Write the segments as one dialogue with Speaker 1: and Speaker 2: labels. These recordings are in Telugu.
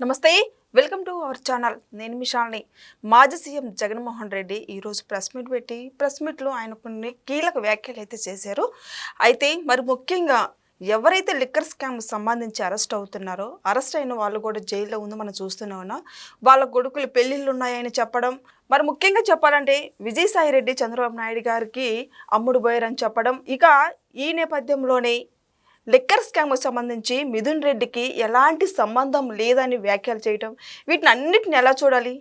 Speaker 1: నమస్తే వెల్కమ్ టు అవర్ ఛానల్. నేను మిషాల్ని మాజీ సీఎం జగన్మోహన్ రెడ్డి ఈరోజు ప్రెస్ మీట్ పెట్టి ప్రెస్ మీట్లో ఆయన కొన్ని కీలక వ్యాఖ్యలు అయితే చేశారు. అయితే మరి ముఖ్యంగా ఎవరైతే లిక్కర్ స్కామ్ సంబంధించి అరెస్ట్ అవుతున్నారో అరెస్ట్ అయిన వాళ్ళు కూడా జైల్లో ఉంది మనం చూస్తున్నామన్నా వాళ్ళ కొడుకులు పెళ్ళిళ్ళు ఉన్నాయని చెప్పడం. మరి ముఖ్యంగా చెప్పాలంటే విజయసాయి రెడ్డి చంద్రబాబు నాయుడు గారికి అమ్ముడు పోయారని చెప్పడం. ఇక ఈ నేపథ్యంలోనే లిక్కర్ స్కామ్ సంబంధించి మిథున్ రెడ్డికి ఎలాంటి సంబంధం లేదని వ్యాఖ్యలు చేయటం వీటిని అన్నిటిని ఎలా చూడాలి?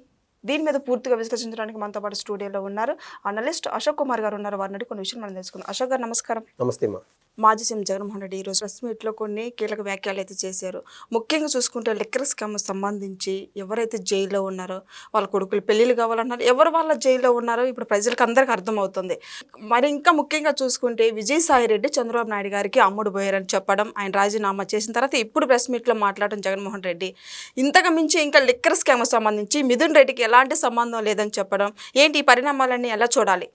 Speaker 1: దీని మీద పూర్తిగా విశ్లేషించడానికి మనతో పాటు స్టూడియోలో ఉన్నారు. అనలిస్ట్ అశోక్ కుమార్ గారు ఉన్నారు. వారిని అడిగి కొన్ని విషయాలు మనం తెలుసుకుందాం. అశోక్ గారు నమస్కారం.
Speaker 2: నమస్తే మా
Speaker 1: మాజీ సీఎం జగన్మోహన్ రెడ్డి ఈరోజు ప్రెస్ మీట్లో కొన్ని కీలక వ్యాఖ్యలు అయితే చేశారు. ముఖ్యంగా చూసుకుంటే లిక్కర్ స్కామ్ సంబంధించి ఎవరైతే జైల్లో ఉన్నారో వాళ్ళ కొడుకులు పెళ్ళిళ్ళు కావాలన్నారు ఎవరు వాళ్ళ జైల్లో ఉన్నారో ఇప్పుడు ప్రజలకు అందరికీ అర్థమవుతుంది. మరి ఇంకా ముఖ్యంగా చూసుకుంటే విజయసాయి రెడ్డి చంద్రబాబు నాయుడు గారికి అమ్ముడు పోయారని చెప్పడం ఆయన రాజీనామా చేసిన తర్వాత ఇప్పుడు ప్రెస్ మీట్లో మాట్లాడడం జగన్మోహన్ రెడ్డి. ఇంతకు మించి ఇంకా లిక్కర్ స్కామ్ సంబంధించి మిథున్ రెడ్డికి ఎలాంటి సంబంధం లేదని చెప్పడం ఏంటి ఈ పరిణామాలన్నీ ఎలా చూడాలి?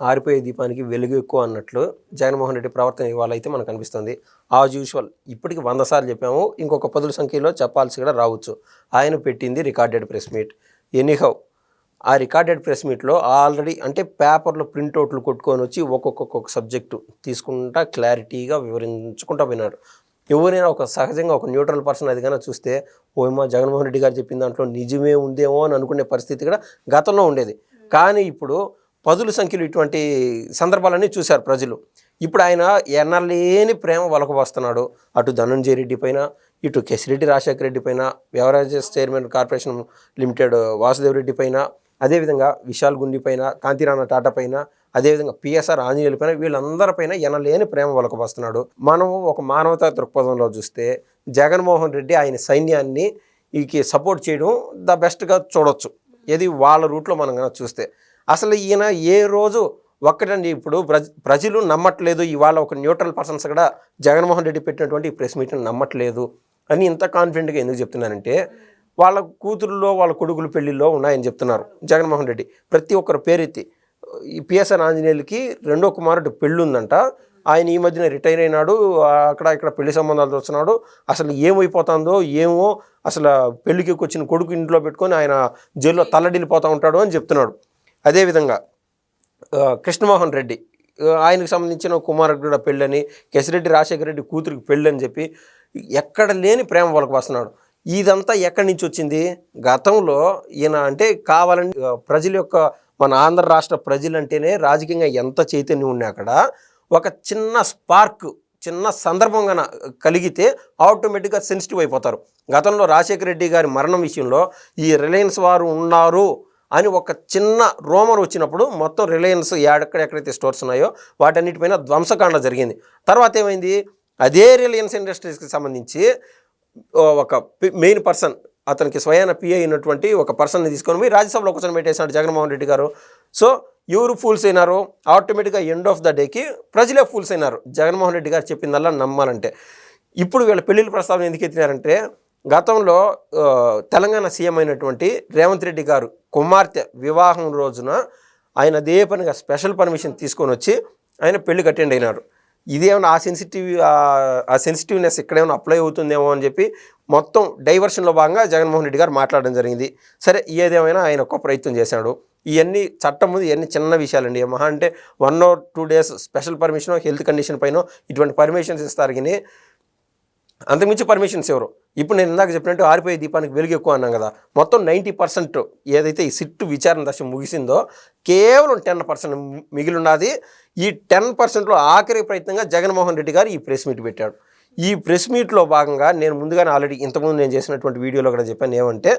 Speaker 2: ఆరిపోయే దీపానికి వెలుగు ఎక్కువ అన్నట్లు జగన్మోహన్ రెడ్డి ప్రవర్తన ఇవాళ అయితే మనకు అనిపిస్తుంది. ఆజ్ యూజువల్ ఇప్పటికి వంద సార్లు చెప్పాము ఇంకొక పదుల సంఖ్యలో చెప్పాల్సి కూడా రావచ్చు. ఆయన పెట్టింది రికార్డెడ్ ప్రెస్ మీట్. ఎనీహౌ ఆ రికార్డెడ్ ప్రెస్ మీట్లో ఆల్రెడీ అంటే పేపర్లో ప్రింట్అవుట్లు కొట్టుకొని వచ్చి ఒక్కొక్క సబ్జెక్టు తీసుకుంటా క్లారిటీగా వివరించుకుంటా పోయినాడు. ఎవరైనా ఒక సహజంగా ఒక న్యూట్రల్ పర్సన్ అది కానీ చూస్తే ఓమా జగన్మోహన్ రెడ్డి గారు చెప్పిన దాంట్లో నిజమే ఉందేమో అని అనుకునే పరిస్థితి కూడా గతంలో ఉండేది. కానీ ఇప్పుడు పదుల సంఖ్యలో ఇటువంటి సందర్భాలన్నీ చూశారు ప్రజలు. ఇప్పుడు ఆయన ఎన్నలేని ప్రేమ వలకబోస్తున్నాడు అటు ధనంజయ రెడ్డి పైన ఇటు కెసిరెడ్డి రాజశేఖర రెడ్డి పైన beverages chairman corporation limited Vasudev Reddy పైన అదేవిధంగా విశాల్ గుండి పైన కాంతిరాణ టాటా పైన అదేవిధంగా పిఎస్ఆర్ ఆంజనేయుల పైన వీళ్ళందరిపైన ఎనలేని ప్రేమ వలకబోస్తున్నాడు మనం ఒక మానవతా దృక్పథంలో చూస్తే జగన్మోహన్ రెడ్డి ఆయన సైన్యాన్ని ఈకి సపోర్ట్ చేయడం ద బెస్ట్గా చూడొచ్చు. ఏది వాళ్ళ రూట్లో మనం కనుక చూస్తే. అసలు ఈయన ఏ రోజు ఒక్కటండి ఇప్పుడు ప్రజ ప్రజలు నమ్మట్లేదు ఇవాళ ఒక న్యూట్రల్ పర్సన్స్ కూడా జగన్మోహన్ రెడ్డి పెట్టినటువంటి ప్రెస్ మీట్ని నమ్మట్లేదు అని ఇంత కాన్ఫిడెంట్గా ఎందుకు చెప్తున్నానంటే వాళ్ళ కూతురులో వాళ్ళ కొడుకులు పెళ్ళిలో ఉన్నాయని చెప్తున్నారు జగన్మోహన్ రెడ్డి. ప్రతి ఒక్కరు పేరెత్తి. ఈ పిఎస్ఆర్ ఆంజనేయులకి రెండో కుమారుడు పెళ్ళి ఉందంట ఆయన ఈ మధ్యన రిటైర్ అయినాడు అక్కడ ఇక్కడ పెళ్ళి సంబంధాలు చూస్తున్నాడు. అసలు ఏమైపోతుందో ఏమో అసలు పెళ్ళికి వచ్చిన కొడుకు ఇంట్లో పెట్టుకొని ఆయన జైల్లో తల్లడిల్లిపోతూ ఉంటాడు అని చెప్తున్నాడు. అదేవిధంగా కృష్ణమోహన్ రెడ్డి ఆయనకు సంబంధించిన కుమారుడు కూడా పెళ్ళని కేసిరెడ్డి రాజశేఖర రెడ్డి కూతురికి పెళ్ళని చెప్పి ఎక్కడ లేని ప్రేమ వాళ్ళకి వస్తున్నాడు. ఇదంతా ఎక్కడి నుంచి వచ్చింది? గతంలో ఈయన అంటే కావాలని ప్రజల యొక్క మన ఆంధ్ర రాష్ట్ర ప్రజలంటేనే రాజకీయంగా ఎంత చైతన్యం ఉన్నా అక్కడ ఒక చిన్న స్పార్క్ చిన్న సందర్భంగా కలిగితే ఆటోమేటిక్గా సెన్సిటివ్ అయిపోతారు. గతంలో రాజశేఖర రెడ్డి గారి మరణం విషయంలో ఈ రిలయన్స్ వారు ఉన్నారు అని ఒక చిన్న రోమర్ వచ్చినప్పుడు మొత్తం రిలయన్స్ ఎక్కడెక్కడైతే స్టోర్స్ ఉన్నాయో వాటన్నిటిపైన ధ్వంసకాండ జరిగింది. తర్వాత ఏమైంది? అదే రిలయన్స్ ఇండస్ట్రీస్కి సంబంధించి ఒక మెయిన్ పర్సన్ అతనికి స్వయాన పిఐ అయినటువంటి ఒక పర్సన్ని తీసుకొని పోయి రాజ్యసభలో కూర్చొని పెట్టేశాడు జగన్మోహన్ రెడ్డి గారు. సో ఎవరు ఫూల్స్ అయినారు? ఆటోమేటిక్గా ఎండ్ ఆఫ్ ద డేకి ప్రజలే ఫూల్స్ అయినారు. జగన్మోహన్ రెడ్డి గారు చెప్పిందల్లా నమ్మాలంటే. ఇప్పుడు వీళ్ళ పెళ్ళిళ్ళ ప్రస్తావన ఎందుకు ఎత్తినారంటే గతంలో తెలంగాణ సీఎం అయినటువంటి రేవంత్ రెడ్డి గారు కుమార్తె వివాహం రోజున ఆయన అదే పనిగా స్పెషల్ పర్మిషన్ తీసుకొని వచ్చి ఆయన పెళ్ళికి అటెండ్ అయినారు. ఇదేమైనా ఆ సెన్సిటివ్ ఆ సెన్సిటివ్నెస్ ఇక్కడేమైనా అప్లై అవుతుందేమో అని చెప్పి మొత్తం డైవర్షన్లో భాగంగా జగన్మోహన్ రెడ్డి గారు మాట్లాడడం జరిగింది. సరే ఏదేమైనా ఆయన ఒక ప్రయత్నం చేశాడు. ఇవన్నీ చట్టం ముందు ఇవన్నీ చిన్న విషయాలండి. మహా అంటే one or two days special permission health condition పైన ఇటువంటి పర్మిషన్స్ ఇస్తారు కానీ అంతకుమించి పర్మిషన్స్ ఎవరు? ఇప్పుడు నేను ఇందాక చెప్పినట్టు ఆరిపోయే దీపానికి వెలుగు ఎక్కువ అన్నాం కదా. మొత్తం నైంటీ పర్సెంట్ ఏదైతే ఈ సిట్టు విచారణ దశ ముగిసిందో కేవలం టెన్ పర్సెంట్ మిగిలి ఉన్నది ఈ టెన్ పర్సెంట్లో ఆఖరి ప్రయత్నంగా జగన్మోహన్ రెడ్డి గారు ఈ ప్రెస్ మీట్ పెట్టాడు. ఈ ప్రెస్ మీట్లో భాగంగా నేను ముందుగానే ఆల్రెడీ ఇంతకుముందు నేను చేసినటువంటి వీడియోలో కూడా చెప్పాను ఏమంటే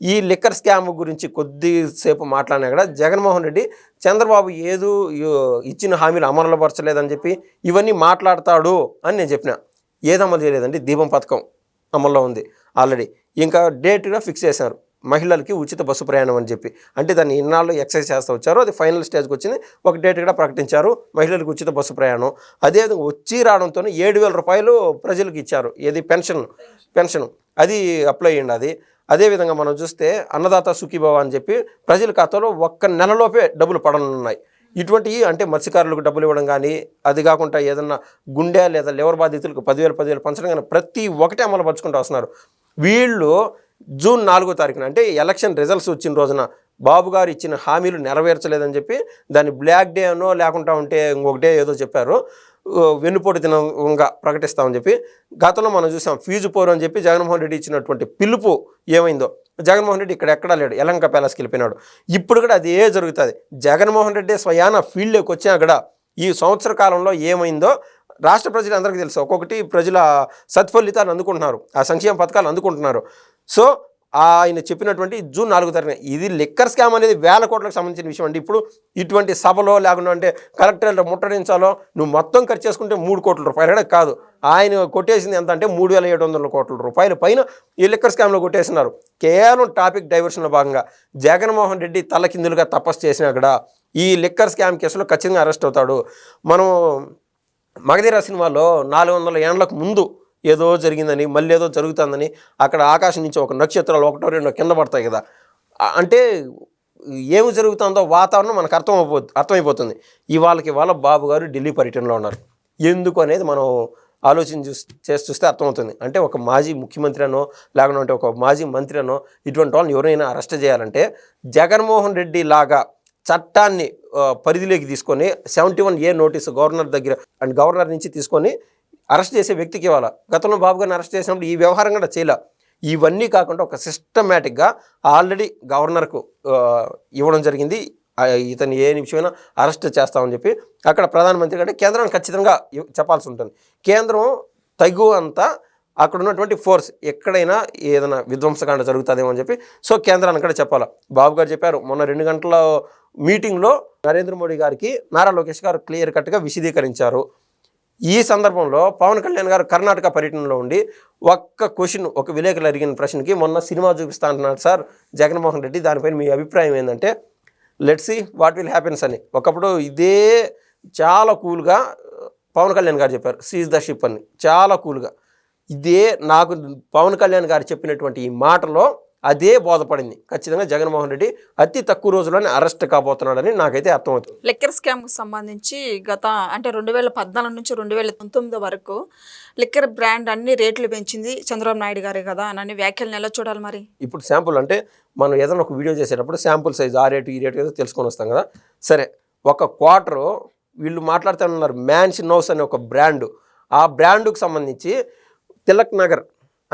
Speaker 2: ఈ లిక్కర్ స్కామ్ గురించి కొద్దిసేపు మాట్లాడినా కూడా జగన్మోహన్ రెడ్డి చంద్రబాబు ఏదో ఇచ్చిన హామీలు అమలుపరచలేదని చెప్పి ఇవన్నీ మాట్లాడతాడు అని నేను చెప్పిన. ఏది అమలు చేయలేదండి. దీపం పథకం అమల్లో ఉంది. ఆల్రెడీ ఇంకా డేట్గా ఫిక్స్ చేశారు. మహిళలకి ఉచిత బస్సు ప్రయాణం అని చెప్పి. అంటే దాన్ని ఇన్నాళ్ళు ఎక్సైజ్ చేస్తూ వచ్చారు. అది ఫైనల్ స్టేజ్కి వచ్చింది. ఒక డేట్ కూడా ప్రకటించారు. మహిళలకు ఉచిత బస్సు ప్రయాణం. అదేవిధంగా వచ్చి రావడంతో ఏడు వేల రూపాయలు ప్రజలకు ఇచ్చారు. ఏది? పెన్షన్. పెన్షన్. అది అప్లై అయ్యింది అది. అదేవిధంగా మనం చూస్తే అన్నదాత సుఖీభవ అని చెప్పి ప్రజల ఖాతాలో ఒక్క నెలలోపే డబ్బులు పడనున్నాయి. ఇటువంటివి అంటే మత్స్యకారులకు డబ్బులు ఇవ్వడం కానీ అది కాకుండా ఏదన్నా గుండె లేదా లివర్ బాధితులకు పదివేలు పదివేలు పంచడం కానీ ప్రతి ఒక్కటి అమలుపరుచుకుంటూ వస్తున్నారు. వీళ్ళు జూన్ నాలుగో తారీఖున అంటే ఎలక్షన్ రిజల్ట్స్ వచ్చిన రోజున బాబు గారు ఇచ్చిన హామీలు నెరవేర్చలేదని చెప్పి దాన్ని బ్లాక్ డే అనో లేకుండా ఉంటే ఇంకొకటే ఏదో చెప్పారు. వెన్నుపోటు దినంగా ప్రకటిస్తామని చెప్పి గతంలో మనం చూసాం ఫీజు పోరు అని చెప్పి జగన్మోహన్ రెడ్డి ఇచ్చినటువంటి పిలుపు ఏమైందో జగన్మోహన్ రెడ్డి ఇక్కడ ఎక్కడా లేడు. ఎలంక ప్యాలెస్కి వెళ్ళిపోయినాడు. ఇప్పుడు కూడా అదే జరుగుతుంది. జగన్మోహన్ రెడ్డి స్వయాన ఫీల్డ్లోకి వచ్చినా కూడా ఈ సంవత్సర కాలంలో ఏమైందో రాష్ట్ర ప్రజలందరికీ తెలుసు. ఒక్కొక్కటి ప్రజల సత్ఫలితాలు అందుకుంటున్నారు. ఆ సంక్షేమ పథకాలు అందుకుంటున్నారు. సో ఆయన చెప్పినటువంటి జూన్ నాలుగు తారీఖున. ఇది లిక్కర్ స్కామ్ అనేది వేల కోట్లకు సంబంధించిన విషయం అండి. ఇప్పుడు ఇటువంటి సభలో లేకుండా అంటే కలెక్టర్ ముట్టడించాలో నువ్వు మొత్తం ఖర్చు చేసుకుంటే మూడు కోట్ల రూపాయలు. కూడా కాదు. ఆయన కొట్టేసింది ఎంత అంటే మూడు వేల ఏడు వందల కోట్ల రూపాయల. పైన ఈ లిక్కర్ స్కామ్లో కొట్టేసినారు. కేవలం టాపిక్ డైవర్షన్లో భాగంగా జగన్మోహన్ రెడ్డి తలకిందులుగా తపస్సు చేసినా కూడా ఈ లిక్కర్ స్కామ్ కేసులో ఖచ్చితంగా అరెస్ట్ అవుతాడు. మనం మగధీర సినిమాలో నాలుగు వందల ఏండ్లకు ముందు ఏదో జరిగిందని మళ్ళీ ఏదో జరుగుతుందని అక్కడ ఆకాశం నుంచి ఒక నక్షత్రాలు ఒకటో రెండో కింద పడతాయి కదా. అంటే ఏమి జరుగుతుందో వాతావరణం మనకు అర్థం అర్థమైపోతుంది. ఇవాళకి ఇవాళ బాబు గారు ఢిల్లీ పర్యటనలో ఉన్నారు. ఎందుకు అనేది మనం ఆలోచన చూసి చేసి చూస్తే అర్థమవుతుంది. అంటే ఒక మాజీ ముఖ్యమంత్రి అనో లేకుంటే ఒక మాజీ మంత్రి అనో ఇటువంటి వాళ్ళని ఎవరైనా అరెస్ట్ చేయాలంటే జగన్మోహన్ రెడ్డి లాగా చట్టాన్ని పరిధిలోకి తీసుకొని seventy one A notice governor దగ్గర అండ్ గవర్నర్ నుంచి తీసుకొని అరెస్ట్ చేసే వ్యక్తికి ఇవ్వాలా? గతంలో బాబు గారిని అరెస్ట్ చేసినప్పుడు ఈ వ్యవహారం కూడా చేయాల. ఇవన్నీ కాకుండా ఒక సిస్టమేటిక్గా ఆల్రెడీ గవర్నర్కు ఇవ్వడం జరిగింది. ఇతను ఏ నిమిషమైనా అరెస్ట్ చేస్తామని చెప్పి అక్కడ ప్రధానమంత్రి కంటే కేంద్రాన్ని ఖచ్చితంగా చెప్పాల్సి ఉంటుంది. కేంద్రం తగు అంతా అక్కడ ఉన్నటువంటి ఫోర్స్ ఎక్కడైనా ఏదైనా విధ్వంసకాండ జరుగుతుందేమో అని చెప్పి సో కేంద్రాన్ని కూడా చెప్పాలి. బాబు గారు చెప్పారు మొన్న రెండు గంటల మీటింగ్లో నరేంద్ర మోడీ గారికి నారా లోకేష్ గారు క్లియర్ కట్గా విశదీకరించారు. ఈ సందర్భంలో పవన్ కళ్యాణ్ గారు కర్ణాటక పర్యటనలో ఉండి ఒక్క క్వశ్చన్ ఒక విలేకరులు అడిగిన ప్రశ్నకి మొన్న సినిమా చూపిస్తా అంటున్నాడు సార్ జగన్మోహన్ రెడ్డి. దానిపైన మీ అభిప్రాయం ఏంటంటే let's see what will happens అని. ఒకప్పుడు ఇదే చాలా కూల్గా పవన్ కళ్యాణ్ గారు చెప్పారు సీజ్ ద షిప్ అని. చాలా కూల్గా. ఇదే నాకు పవన్ కళ్యాణ్ గారు చెప్పినటువంటి ఈ మాటలో అదే బోధపడింది. ఖచ్చితంగా జగన్మోహన్ రెడ్డి అతి తక్కువ రోజుల్లోనే అరెస్ట్ కాబోతున్నాడని నాకైతే అర్థమవుతుంది.
Speaker 1: లిక్కర్ స్కామ్కి సంబంధించి గత అంటే రెండు వేల పద్నాలుగు నుంచి రెండు వేల పంతొమ్మిది వరకు లిక్కర్ బ్రాండ్ అన్ని రేట్లు పెంచింది చంద్రబాబు నాయుడు గారే కదా అని వ్యాఖ్యలను ఎలా చూడాలి మరి?
Speaker 2: ఇప్పుడు శాంపుల్ అంటే మనం ఏదైనా ఒక వీడియో చేసేటప్పుడు శాంపుల్ సైజ్ ఆ రేటు ఈ రేటు ఏదో తెలుసుకొని వస్తాం కదా. సరే ఒక క్వార్టరు వీళ్ళు మాట్లాడుతున్నారు మ్యాన్స్ నోస్ అనే ఒక బ్రాండ్. ఆ బ్రాండ్కి సంబంధించి తిలక్ నగర్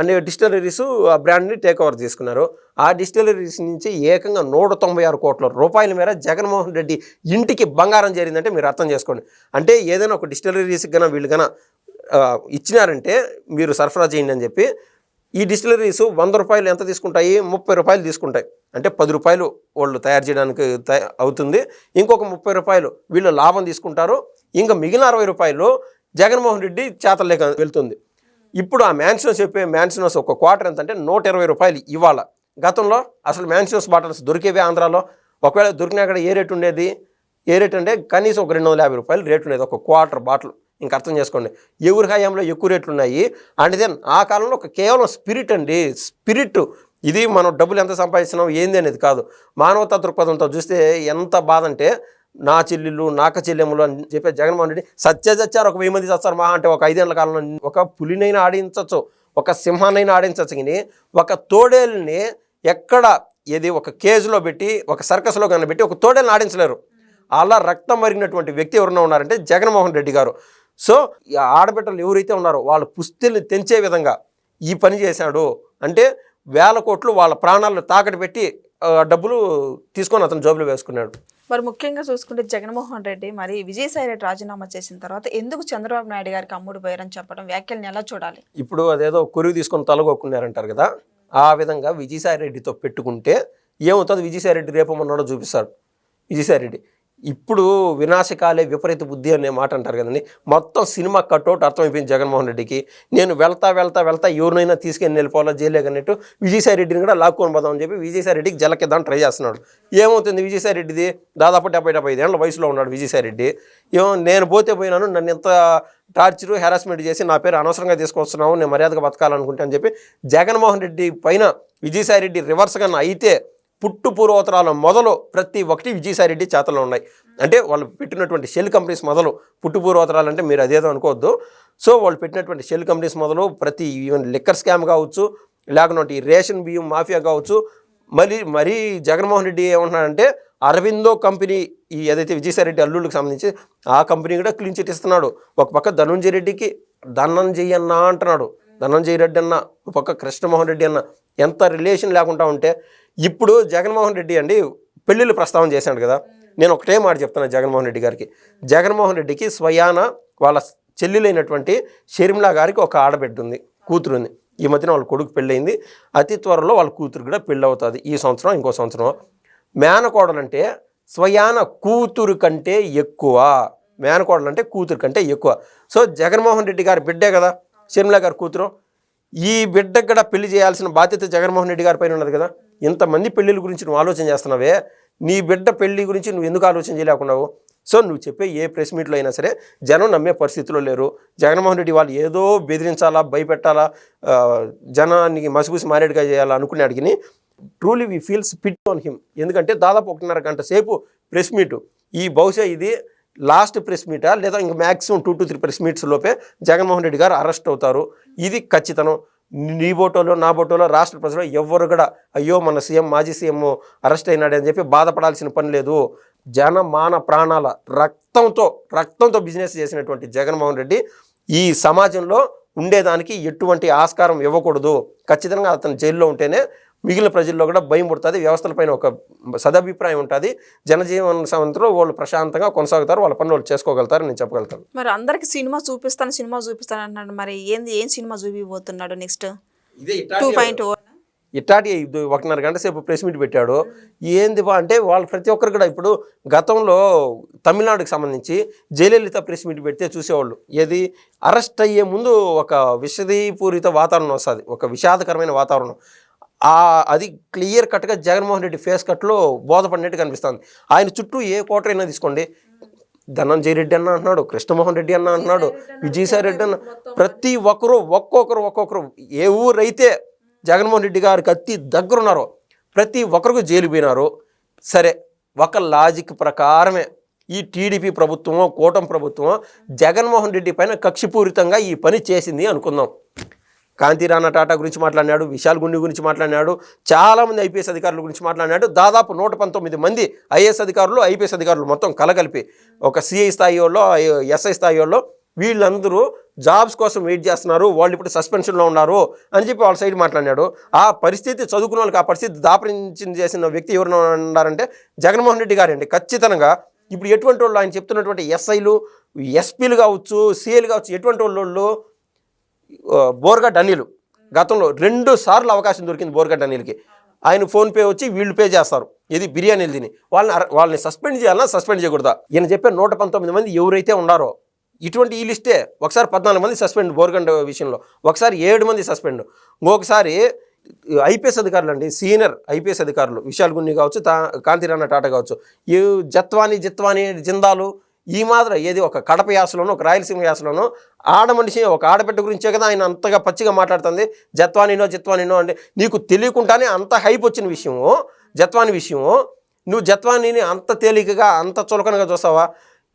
Speaker 2: అనే డిస్టిలరీస్ ఆ బ్రాండ్ని టేక్ ఓవర్ తీసుకున్నారు. ఆ డిస్టిలరీస్ నుంచి ఏకంగా నూట తొంభై ఆరు కోట్ల రూపాయల మేర జగన్మోహన్ రెడ్డి ఇంటికి బంగారం చేరిందంటే మీరు అర్థం చేసుకోండి. అంటే ఏదైనా ఒక డిస్టిలరీస్కి కన్నా వీళ్ళు కన్నా ఇచ్చినారంటే మీరు సరఫరా చేయండి అని చెప్పి ఈ డిస్టిలరీస్ వంద రూపాయలు ఎంత తీసుకుంటాయి? ముప్పై రూపాయలు తీసుకుంటాయి. అంటే పది రూపాయలు వాళ్ళు తయారు చేయడానికి అవుతుంది. ఇంకొక ముప్పై రూపాయలు వీళ్ళు లాభం తీసుకుంటారు. ఇంకా మిగిలిన అరవై రూపాయలు జగన్మోహన్ రెడ్డి చేతలేక వెళ్తుంది. ఇప్పుడు ఆ మ్యాన్షన్స్ చెప్పే మ్యాన్షన్స్ ఒక క్వార్టర్ ఎంత అంటే నూట ఇరవై రూపాయలు ఇవాళ గతంలో అసలు మ్యాన్షన్స్ బాటల్స్ దొరికేవే ఆంధ్రాలో. ఒకవేళ దొరికినా అక్కడ ఏ రేట్ ఉండేది? ఏ రేట్ అంటే కనీసం ఒక రెండు వందల యాభై రూపాయలు రేట్ ఉండేది ఒక క్వార్టర్ బాటిల్. ఇంకా అర్థం చేసుకోండి. ఎవరి హయాంలో ఎక్కువ రేట్లు ఉన్నాయి? అండ్ దెన్ ఆ కాలంలో ఒక కేవలం స్పిరిట్ అండి. స్పిరిట్. ఇది మనం డబ్బులు ఎంత సంపాదిస్తున్నాం ఏంది అనేది కాదు. మానవతా దృక్పథంతో చూస్తే ఎంత బాధ అంటే నా చెల్లెళ్ళు నాక చెల్లెములు అని చెప్పి జగన్మోహన్ రెడ్డి సత్య చచ్చారు ఒక వెయ్యి మంది చచ్చారు మహా అంటే ఒక ఐదేళ్ళ కాలంలో ఒక పులినైనా ఆడించవచ్చు ఒక సింహాన్నైనా ఆడించవచ్చు కానీ ఒక తోడేల్ని ఎక్కడ ఏది ఒక కేజీలో పెట్టి ఒక సర్కస్లో కనబెట్టి ఒక తోడేల్ని ఆడించలేరు. అలా రక్తం మరిగినటువంటి వ్యక్తి ఎవరైనా ఉన్నారంటే జగన్మోహన్ రెడ్డి గారు. సో ఈ ఆడబిడ్డలు ఎవరైతే ఉన్నారో వాళ్ళ పుస్తెల్ని తెంచే విధంగా ఈ పని చేశాడు అంటే వేల కోట్లు వాళ్ళ ప్రాణాలను తాకట్టు పెట్టి డబ్బులు తీసుకొని అతను జోబులు వేసుకున్నాడు.
Speaker 1: మరి ముఖ్యంగా చూసుకుంటే జగన్మోహన్ రెడ్డి మరి విజయసాయి రెడ్డి రాజీనామా చేసిన తర్వాత ఎందుకు చంద్రబాబు నాయుడు గారికి అమ్ముడు పోయారని చెప్పడం వ్యాఖ్యలను ఎలా చూడాలి?
Speaker 2: ఇప్పుడు అదేదో కురువు తీసుకొని తలగొక్కున్నారంటారు కదా ఆ విధంగా విజయసాయి రెడ్డితో పెట్టుకుంటే ఏమవుతుంది? విజయసాయి రెడ్డి రేపు మొన్నడో చూపిస్తాడు. విజయసాయి రెడ్డి ఇప్పుడు వినాశకాలే విపరీత బుద్ధి అనే మాట అంటారు కదండి. మొత్తం సినిమా కట్అవుట్ అర్థమైపోయింది జగన్మోహన్ రెడ్డికి. నేను వెళ్తా వెళ్తా వెళ్తా ఎవరినైనా తీసుకెళ్ళి వెళ్ళిపోవాలా జైలే అన్నట్టు విజయసాయి రెడ్డిని కూడా లాక్కొని పోదాం అని చెప్పి విజయసాయి రెడ్డికి జలకిద్దాం ట్రై చేస్తున్నాడు. ఏమవుతుంది విజయసాయి రెడ్డిది దాదాపు డెబ్బై డెబ్బై ఐదు ఏళ్ళ వయసులో ఉన్నాడు విజయసాయి రెడ్డి ఏమో నేను పోతే పోయినాను నన్ను ఎంత టార్చరు హెరాస్మెంట్ చేసి నా పేరు అనవసరంగా తీసుకొస్తున్నావు నేను మర్యాదగా బతకాలనుకుంటా అని చెప్పి జగన్మోహన్ రెడ్డి పైన విజయసాయి రెడ్డి రివర్స్గా అయితే పుట్టు పూర్వోత్తరాల మొదలు ప్రతి ఒక్కటి విజయసాయిరెడ్డి చేతల్లో ఉన్నాయి. అంటే వాళ్ళు పెట్టినటువంటి షెల్ కంపెనీస్ మొదలు పుట్టు పూర్వోత్తరాలు అంటే మీరు అదేదో అనుకోవద్దు. సో వాళ్ళు పెట్టినటువంటి షెల్ కంపెనీస్ మొదలు ప్రతి ఈవెన్ లిక్కర్ స్కామ్ కావచ్చు లేకుంటే ఈ రేషన్ బియ్యం మాఫియా కావచ్చు. మళ్ళీ మరీ జగన్మోహన్ రెడ్డి ఏమంటున్నాడంటే అరవిందో కంపెనీ ఈ ఏదైతే విజయసాయిరెడ్డి అల్లుళ్ళకి సంబంధించి ఆ కంపెనీ కూడా క్లీన్ చిట్ ఇస్తున్నాడు. ఒక పక్క ధనుంజయ రెడ్డికి ధనంజయ్ అన్న అంటున్నాడు. ధనంజయ రెడ్డి అన్న ఒక పక్క కృష్ణమోహన్ రెడ్డి అన్న ఎంత రిలేషన్ లేకుండా ఉంటే ఇప్పుడు జగన్మోహన్ రెడ్డి అండి పెళ్ళిళ్ళు ప్రస్తావన చేశాడు కదా. నేను ఒకటే మాట చెప్తున్నాను జగన్మోహన్ రెడ్డి గారికి. జగన్మోహన్ రెడ్డికి స్వయాన వాళ్ళ చెల్లెలైనటువంటి షర్మిలా గారికి ఒక ఆడబిడ్డ ఉంది కూతురు ఉంది. ఈ మధ్యన వాళ్ళ కొడుకు పెళ్ళయింది. అతి త్వరలో వాళ్ళ కూతురు కూడా పెళ్ళి అవుతుంది ఈ సంవత్సరం ఇంకో సంవత్సరం. మేనకోడలంటే స్వయాన కూతురు కంటే ఎక్కువ. మేనకోడలు అంటే కూతురు కంటే ఎక్కువ. సో జగన్మోహన్ రెడ్డి గారి బిడ్డే కదా షర్మిలా గారి కూతురు. ఈ బిడ్డకు కూడా పెళ్ళి చేయాల్సిన బాధ్యత జగన్మోహన్ రెడ్డి గారి పైన ఉన్నది కదా? ఇంతమంది పెళ్ళిళ్ళ గురించి నువ్వు ఆలోచన చేస్తున్నావే? నీ బిడ్డ పెళ్ళి గురించి నువ్వు ఎందుకు ఆలోచన చేయలేకున్నావు? సో నువ్వు చెప్పే ఏ ప్రెస్ మీట్లో అయినా సరే జనం నమ్మే పరిస్థితిలో లేరు. జగన్మోహన్ రెడ్డి వాళ్ళు ఏదో బెదిరించాలా భయపెట్టాలా జనానికి మసిపూసి మారేడుగా చేయాలా అనుకునే అడిగిని truly we feels pity on him ఎందుకంటే దాదాపు ఒకటిన్నర గంట సేపు ప్రెస్ మీట్. ఈ బహుశా ఇది లాస్ట్ ప్రెస్ మీటా లేదా ఇంకా maximum two to three press meets లోపే జగన్మోహన్ రెడ్డి గారు అరెస్ట్ అవుతారు. ఇది ఖచ్చితం నీ బోటోలో నా బోటోలో రాష్ట్ర ప్రజలు ఎవ్వరు కూడా అయ్యో మన సీఎం మాజీ సీఎం అరెస్ట్ అయినాడని చెప్పి బాధపడాల్సిన పని లేదు. జన మాన ప్రాణాల రక్తంతో రక్తంతో బిజినెస్ చేసినటువంటి జగన్మోహన్ రెడ్డి ఈ సమాజంలో ఉండేదానికి ఎటువంటి ఆస్కారం ఇవ్వకూడదు. ఖచ్చితంగా అతను జైల్లో ఉంటేనే మిగిలిన ప్రజల్లో కూడా భయం పుడుతుంది. వ్యవస్థలపైన ఒక సదభిప్రాయం ఉంటుంది. జనజీవన సంవత్సరంలో వాళ్ళు ప్రశాంతంగా కొనసాగుతారు. వాళ్ళ పనులు వాళ్ళు చేసుకోగలుగుతారు నేను చెప్పగలుగుతాను.
Speaker 1: మరి అందరికి సినిమా చూపిస్తాను సినిమా చూపిస్తాను అంటున్నాడు మరి ఏంది ఏం సినిమా చూపిపోతున్నాడు నెక్స్ట్? టూ పాయింట్
Speaker 2: ఇట్లాంటి ఇది ఒకటిన్నర గంట సేపు ప్రెస్ మీట్ పెట్టాడు. ఏంది బా అంటే వాళ్ళు ప్రతి ఒక్కరు కూడా ఇప్పుడు గతంలో తమిళనాడుకి సంబంధించి జయలలిత ప్రెస్ మీట్ పెడితే చూసేవాళ్ళు. ఏది? అరెస్ట్ అయ్యే ముందు ఒక విషదీపూరిత వాతావరణం వస్తుంది. ఒక విషాదకరమైన వాతావరణం. అది క్లియర్ కట్గా జగన్మోహన్ రెడ్డి ఫేస్ కట్లో బోధపడినట్టు కనిపిస్తుంది. ఆయన చుట్టూ ఏ కోటర్ అయినా తీసుకోండి. ధనంజయ రెడ్డి అన్న అంటున్నాడు కృష్ణమోహన్ రెడ్డి అన్న అంటున్నాడు విజయసాయి రెడ్డి అన్న ప్రతి ఒక్కరు ఒక్కొక్కరు ఒక్కొక్కరు ఏ ఊరైతే జగన్మోహన్ రెడ్డి గారికి అతి దగ్గర ఉన్నారో ప్రతి ఒక్కరికి జైలు పోయినారు. సరే ఒక లాజిక్ ప్రకారమే ఈ టీడీపీ ప్రభుత్వమో కూటమి ప్రభుత్వమో జగన్మోహన్ రెడ్డి పైన కక్షిపూరితంగా ఈ పని చేసింది అనుకుందాం. కాంతిరాణా టాటా గురించి మాట్లాడినాడు విశాల్ గుండి గురించి మాట్లాడినాడు చాలామంది ఐపీఎస్ అధికారుల గురించి మాట్లాడినాడు. దాదాపు నూట పంతొమ్మిది మంది ఐఏఎస్ అధికారులు ఐపీఎస్ అధికారులు మొత్తం కలగలిపి ఒక సిఐ స్థాయి వాళ్ళు ఎస్ఐ స్థాయి వాళ్ళు వీళ్ళందరూ జాబ్స్ కోసం వెయిట్ చేస్తున్నారు వాళ్ళు ఇప్పుడు సస్పెన్షన్లో ఉన్నారు అని చెప్పి వాళ్ళ సైడ్ మాట్లాడినాడు. ఆ పరిస్థితి చదువుకున్న వాళ్ళకి ఆ పరిస్థితి దాపరించింది చేసిన వ్యక్తి ఎవరు ఉన్నారంటే జగన్మోహన్ రెడ్డి గారండి. ఖచ్చితంగా ఇప్పుడు ఎటువంటి వాళ్ళు ఆయన చెప్తున్నటువంటి ఎస్ఐలు ఎస్పీలు కావచ్చు సిఐలు కావచ్చు ఎటువంటి వాళ్ళు బోర్గడ్ అనిల్ గతంలో రెండు సార్లు అవకాశం దొరికింది బోర్గడ్ అనిల్కి ఆయన ఫోన్పే వచ్చి వీళ్ళు పే చేస్తారు. ఇది బిర్యానీలు తిని. వాళ్ళని వాళ్ళని సస్పెండ్ చేయాలన్నా సస్పెండ్ చేయకూడదా. ఈయన చెప్పే నూట పంతొమ్మిది మంది ఎవరైతే ఉన్నారో ఇటువంటి ఈ లిస్టే ఒకసారి పద్నాలుగు మంది సస్పెండ్ బోర్గండ్ విషయంలో. ఒకసారి ఏడు మంది సస్పెండ్. ఇంకొకసారి ఐపీఎస్ అధికారులు అండి సీనియర్ ఐపీఎస్ అధికారులు విశాల్ గున్ని కావచ్చు తా కాంతిరాణ టాటా కావచ్చు. ఈ జత్వాని జిత్వాని జిందాలు ఈ మాదిరి ఏది ఒక కడప యాసలోనో ఒక రాయలసీమ యాసలోనో. ఆడ మనిషి ఒక ఆడబిడ్డ గురించే కదా ఆయన అంతగా పచ్చిగా మాట్లాడుతుంది. జత్వానినో జిత్వానినో అంటే నీకు తెలియకుండానే అంత హైప్ వచ్చిన విషయము. జత్వాని విషయము. నువ్వు జత్వానిని అంత తేలికగా అంత చులకనగా చూస్తావా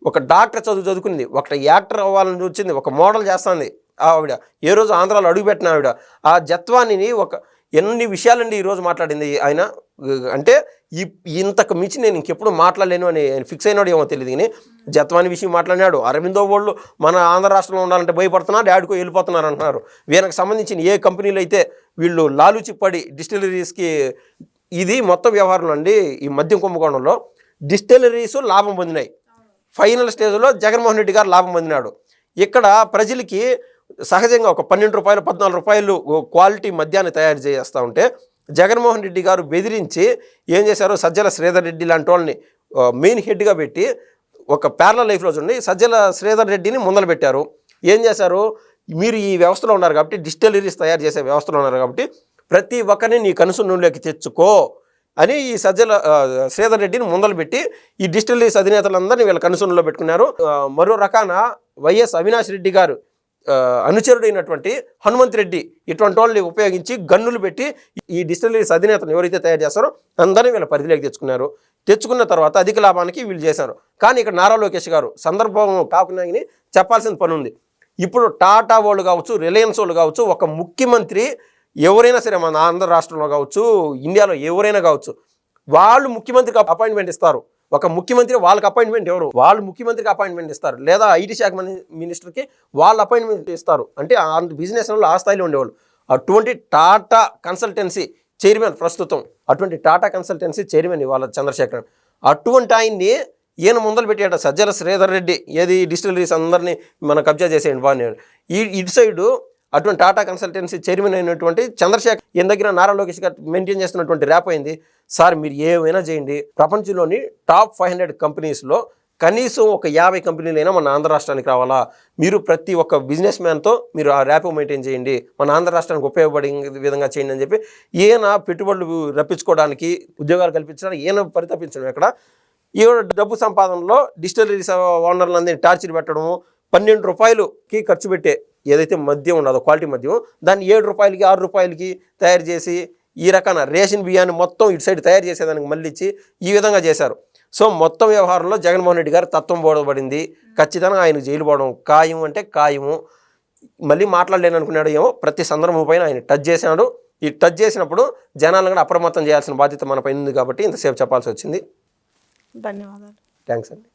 Speaker 2: ఒక డాక్టర్ చదువు చదువుకుంది. ఒక యాక్టర్ అవ్వాలని వచ్చింది ఒక మోడల్ చేస్తుంది. ఆవిడ. ఏ రోజు ఆంధ్రాలో అడుగుపెట్టిన ఆవిడ. ఆ జత్వానిని ఒక ఎన్ని విషయాలండి ఈరోజు మాట్లాడింది ఆయన? అంటే ఇంతకు మించి నేను ఇంకెప్పుడు మాట్లాడలేను అని ఫిక్స్ అయినాడు ఏమో తెలియదు కానీ జత్వాని విషయం మాట్లాడినాడు. అరవిందో వాళ్ళు మన ఆంధ్ర రాష్ట్రంలో ఉండాలంటే భయపడుతున్నారు డాడికో వెళ్ళిపోతున్నారు అంటున్నారు. వీళ్ళకి సంబంధించిన ఏ కంపెనీలు అయితే వీళ్ళు లాలుచి పడి డిస్టిలరీస్కి ఇది మొత్తం వ్యవహారం అండి ఈ మద్యం కుంభకోణంలో డిస్టిలరీస్ లాభం పొందినాయి. ఫైనల్ స్టేజ్లో జగన్మోహన్ రెడ్డి గారు లాభం పొందినాడు. ఇక్కడ ప్రజలకి సహజంగా ఒక పన్నెండు రూపాయలు పద్నాలుగు రూపాయలు క్వాలిటీ మద్యాన్ని తయారు చేస్తూ ఉంటే జగన్మోహన్ రెడ్డి గారు బెదిరించి ఏం చేశారు సజ్జల శ్రీధర్ రెడ్డి లాంటి వాళ్ళని మెయిన్ హెడ్గా పెట్టి ఒక ప్యారల లైఫ్లో చూడండి సజ్జల శ్రీధర్ రెడ్డిని ముందలు పెట్టారు. ఏం చేశారు? మీరు ఈ వ్యవస్థలో ఉన్నారు కాబట్టి డిస్టిలరీస్ తయారు చేసే వ్యవస్థలో ఉన్నారు కాబట్టి ప్రతి ఒక్కరిని నీ కనుసు నూనెలోకి తెచ్చుకో అని ఈ సజ్జల శ్రీధర్ రెడ్డిని ముందలు పెట్టి ఈ డిస్టిలరీస్ అధినేతలందరినీ వీళ్ళ కనుసూనులో పెట్టుకున్నారు. మరో రకాన వైఎస్ అవినాష్ రెడ్డి గారు అనుచరుడైనటువంటి హనుమంత్ రెడ్డి ఇటువంటి వాళ్ళని ఉపయోగించి గన్నులు పెట్టి ఈ డిస్టిలరీస్ అధినేతను ఎవరైతే తయారు చేస్తారో అందరినీ వీళ్ళ పరిధిలోకి తెచ్చుకున్నారు. తెచ్చుకున్న తర్వాత అధిక లాభానికి వీళ్ళు చేశారు. కానీ ఇక్కడ నారా లోకేష్ గారు సందర్భం కాకుండా చెప్పాల్సిన పని ఉంది. ఇప్పుడు టాటా వాళ్ళు కావచ్చు రిలయన్స్ వాళ్ళు కావచ్చు ఒక ముఖ్యమంత్రి ఎవరైనా సరే మన ఆంధ్ర రాష్ట్రంలో కావచ్చు ఇండియాలో ఎవరైనా కావచ్చు వాళ్ళు ముఖ్యమంత్రికి అపాయింట్మెంట్ ఇస్తారు. ఒక ముఖ్యమంత్రి వాళ్ళకి అపాయింట్మెంట్ ఎవరు? వాళ్ళు ముఖ్యమంత్రికి అపాయింట్మెంట్ ఇస్తారు. లేదా ఐటీ శాఖ మినిస్టర్కి వాళ్ళు అపాయింట్మెంట్ ఇస్తారు. అంటే అంత బిజినెస్ వాళ్ళు ఆ స్థాయిలో ఉండేవాళ్ళు. అటువంటి టాటా కన్సల్టెన్సీ చైర్మన్ ప్రస్తుతం. అటువంటి టాటా కన్సల్టెన్సీ చైర్మన్ ఇవాళ చంద్రశేఖరన్ అటువంటి ఆయన్ని ఈయన ముందలు పెట్టాడు సజ్జల శ్రీధర్ రెడ్డి. ఏది డిస్టిలరీస్ అందరినీ మనం కబ్జా చేసేయండి బాగా ఈ ఇటు సైడు అటువంటి టాటా కన్సల్టెన్సీ చైర్మన్ అయినటువంటి చంద్రశేఖర్ ఈయన దగ్గర నారా లోకేష్ గారు మెయింటైన్ చేస్తున్నటువంటి ర్యాప్ అయింది. సార్ మీరు ఏమైనా చేయండి. ప్రపంచంలోని టాప్ ఫైవ్ హండ్రెడ్ కంపెనీస్లో కనీసం ఒక యాభై కంపెనీలైనా మన ఆంధ్ర రాష్ట్రానికి రావాలా? మీరు ప్రతి ఒక్క బిజినెస్ మ్యాన్తో మీరు ఆ ర్యాప్ మెయింటైన్ చేయండి. మన ఆంధ్ర రాష్ట్రానికి ఉపయోగపడే విధంగా చేయండి అని చెప్పి ఈయన పెట్టుబడులు రప్పించుకోవడానికి ఉద్యోగాలు కల్పించడానికి ఈయన పరితపించడం ఎక్కడ? ఈ డబ్బు సంపాదనలో డిస్టిలరీస్ ఓనర్లందరినీ టార్చర్ పెట్టడము పన్నెండు రూపాయలుకి ఖర్చు పెట్టే ఏదైతే మద్యం ఉన్నదో క్వాలిటీ మద్యం దాన్ని ఏడు రూపాయలకి ఆరు రూపాయలకి తయారు చేసి ఈ రకాన రేషన్ బియ్యాన్ని మొత్తం ఇటు సైడ్ తయారు చేసేదానికి మళ్ళీ ఇచ్చి ఈ విధంగా చేశారు. సో మొత్తం వ్యవహారంలో జగన్మోహన్ రెడ్డి గారు తత్వం పోడబడింది ఖచ్చితంగా ఆయన జైలు పోవడం ఖాయం అంటే ఖాయము. మళ్ళీ మాట్లాడలేను అనుకున్నాడు ఏమో ప్రతి సందర్భం పైన ఆయన టచ్ చేసినాడు ఈ టచ్ చేసినప్పుడు జనాలను కూడా అప్రమత్తం చేయాల్సిన బాధ్యత మన పైన ఉంది కాబట్టి ఇంతసేపు చెప్పాల్సి వచ్చింది.
Speaker 1: ధన్యవాదాలు.
Speaker 2: థ్యాంక్స్ అండి.